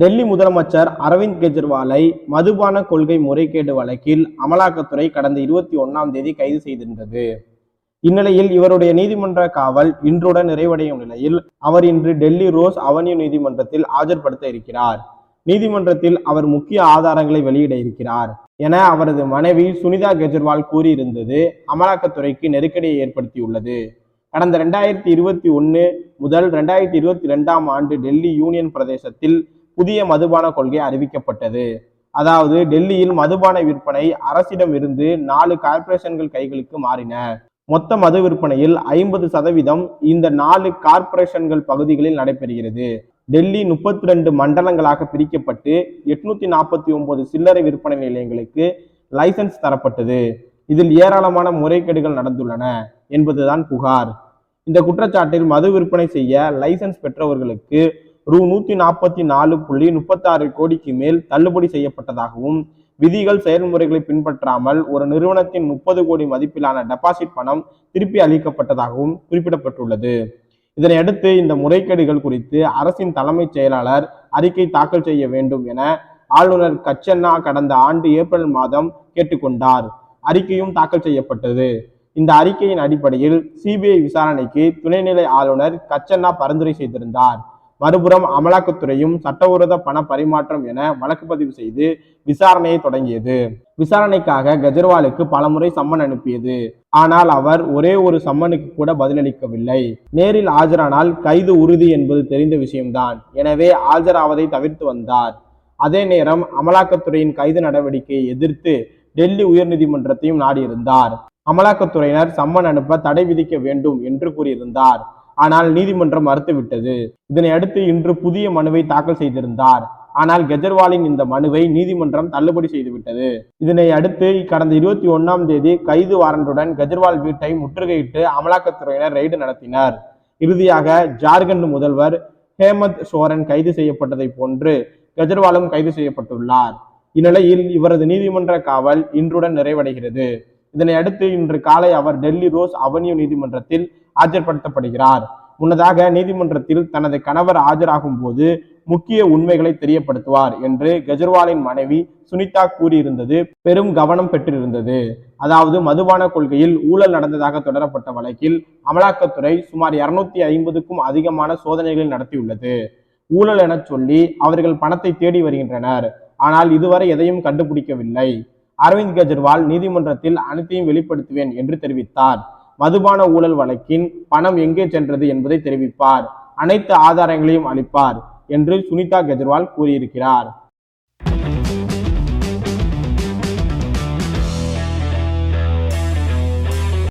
டெல்லி முதலமைச்சர் அரவிந்த் கெஜ்ரிவாலை மதுபான கொள்கை முறைகேடு வழக்கில் அமலாக்கத்துறை கடந்த இருபத்தி ஒன்னாம் தேதி கைது செய்திருந்தது. இந்நிலையில் இவருடைய நீதிமன்ற காவல் இன்றுடன் நிறைவடையும் நிலையில் அவர் இன்று டெல்லி ரோஸ் அவென்யூ நீதிமன்றத்தில் ஆஜர்படுத்த இருக்கிறார். நீதிமன்றத்தில் அவர் முக்கிய ஆதாரங்களை வெளியிட இருக்கிறார். என அவரது மனைவி சுனிதா கெஜ்ரிவால் கூறியிருந்தது அமலாக்கத்துறைக்கு நெருக்கடியை ஏற்படுத்தியுள்ளது. கடந்த ரெண்டாயிரத்தி இருபத்தி ஒன்று முதல் ரெண்டாயிரத்தி இருபத்தி ரெண்டாம் ஆண்டு டெல்லி யூனியன் பிரதேசத்தில் புதிய மதுபான கொள்கை அறிவிக்கப்பட்டது. அதாவது டெல்லியில் மதுபான விற்பனை அரசிடம் இருந்து நாலு கார்ப்பரேஷன்கள் கைகளுக்கு மாறின. மொத்த மது விற்பனையில் ஐம்பது சதவீதம் இந்த நாலு கார்ப்பரேஷன்கள் பகுதிகளில் நடைபெறுகிறது. டெல்லி முப்பத்தி ரெண்டு மண்டலங்களாக பிரிக்கப்பட்டு எட்நூத்தி நாற்பத்தி ஒன்பது சில்லறை விற்பனை நிலையங்களுக்கு லைசன்ஸ் தரப்பட்டது. இதில் ஏராளமான முறைகேடுகள் நடந்துள்ளன என்பதுதான் புகார். இந்த குற்றச்சாட்டில் மது விற்பனை செய்ய லைசன்ஸ் பெற்றவர்களுக்கு ரூ. நூத்தி நாற்பத்தி நாலு புள்ளி முப்பத்தாறு கோடிக்கு மேல் தள்ளுபடி செய்யப்பட்டதாகவும் விதிகள் செயல்முறைகளை பின்பற்றாமல் ஒரு நிறுவனத்தின் முப்பது கோடி மதிப்பிலான டெபாசிட் பணம் திருப்பி அளிக்கப்பட்டதாகவும் குறிப்பிடப்பட்டுள்ளது. இதனையடுத்து இந்த முறைகேடுகள் குறித்து அரசின் தலைமைச் செயலாளர் அறிக்கை தாக்கல் செய்ய வேண்டும் என ஆளுநர் கச்சன்னா கடந்த ஆண்டு ஏப்ரல் மாதம் கேட்டுக்கொண்டார். அறிக்கையும் தாக்கல் செய்யப்பட்டது. இந்த அறிக்கையின் அடிப்படையில் சிபிஐ விசாரணைக்கு துணைநிலை ஆளுநர் கச்சன்னா பரிந்துரை செய்திருந்தார். மறுபுறம் அமலாக்கத்துறையும் சட்டவிரோத பண பரிமாற்றம் என வழக்கு பதிவு செய்து விசாரணையை தொடங்கியது. விசாரணைக்காக கெஜ்ரிவாலுக்கு பலமுறை சம்மன் அனுப்பியது. ஆனால் அவர் ஒரே ஒரு சம்மனுக்கு கூட பதிலளிக்கவில்லை. நேரில் ஆஜரானால் கைது உறுதி என்பது தெரிந்த விஷயம்தான். எனவே ஆஜராவதை தவிர்த்து வந்தார். அதே நேரம் அமலாக்கத்துறையின் கைது நடவடிக்கையை எதிர்த்து டெல்லி உயர்நீதிமன்றத்தையும் நாடியிருந்தார். அமலாக்கத்துறையினர் சம்மன் அனுப்ப தடை விதிக்க வேண்டும் என்று கூறியிருந்தார். ஆனால் நீதிமன்றம் மறுத்துவிட்டது. இதனை அடுத்து இன்று புதிய மனுவை தாக்கல் செய்திருந்தார். ஆனால் கெஜர்வாலின் இந்த மனுவை நீதிமன்றம் தள்ளுபடி செய்துவிட்டது. இதனை அடுத்து கடந்த இருபத்தி ஒன்னாம் தேதி கைது வாரண்டுடன் கெஜர்வால் வீட்டை முற்றுகையிட்டு அமலாக்கத்துறையினர் ரெய்டு நடத்தினர். இறுதியாக ஜார்க்கண்ட் முதல்வர் ஹேமந்த் சோரன் கைது செய்யப்பட்டதை போன்று கெஜர்வாலும் கைது செய்யப்பட்டுள்ளார். இந்நிலையில் இவரது நீதிமன்ற காவல் இன்றுடன் நிறைவடைகிறது. இதனை அடுத்து இன்று காலை அவர் டெல்லி ரோஸ் அவென்யூ நீதிமன்றத்தில் ஆஜர்படுத்தப்படுகிறார். முன்னதாக நீதிமன்றத்தில் தனது கணவர் ஆஜராகும் போது முக்கிய உண்மைகளை தெரியப்படுத்துவார் என்று கெஜ்ரிவாலின் மனைவி சுனிதா கூறியிருந்தது பெரும் கவனம் பெற்றிருந்தது. அதாவது மதுபான கொள்கையில் ஊழல் நடந்ததாக தொடரப்பட்ட வழக்கில் அமலாக்கத்துறை சுமார் இருநூத்தி ஐம்பதுக்கும் அதிகமான சோதனைகளை நடத்தியுள்ளது. ஊழல் என சொல்லி அவர்கள் பணத்தை தேடி வருகின்றனர். ஆனால் இதுவரை எதையும் கண்டுபிடிக்கவில்லை. அரவிந்த் கெஜ்ரிவால் நீதிமன்றத்தில் அனைத்தையும் வெளிப்படுத்துவேன் என்று தெரிவித்தார். மதுபான ஊழல் வழக்கின் பணம் எங்கே சென்றது என்பதை தெரிவிப்பார். அனைத்து ஆதாரங்களையும் அளிப்பார் என்று சுனிதா கெஜ்ரிவால் கூறியிருக்கிறார்.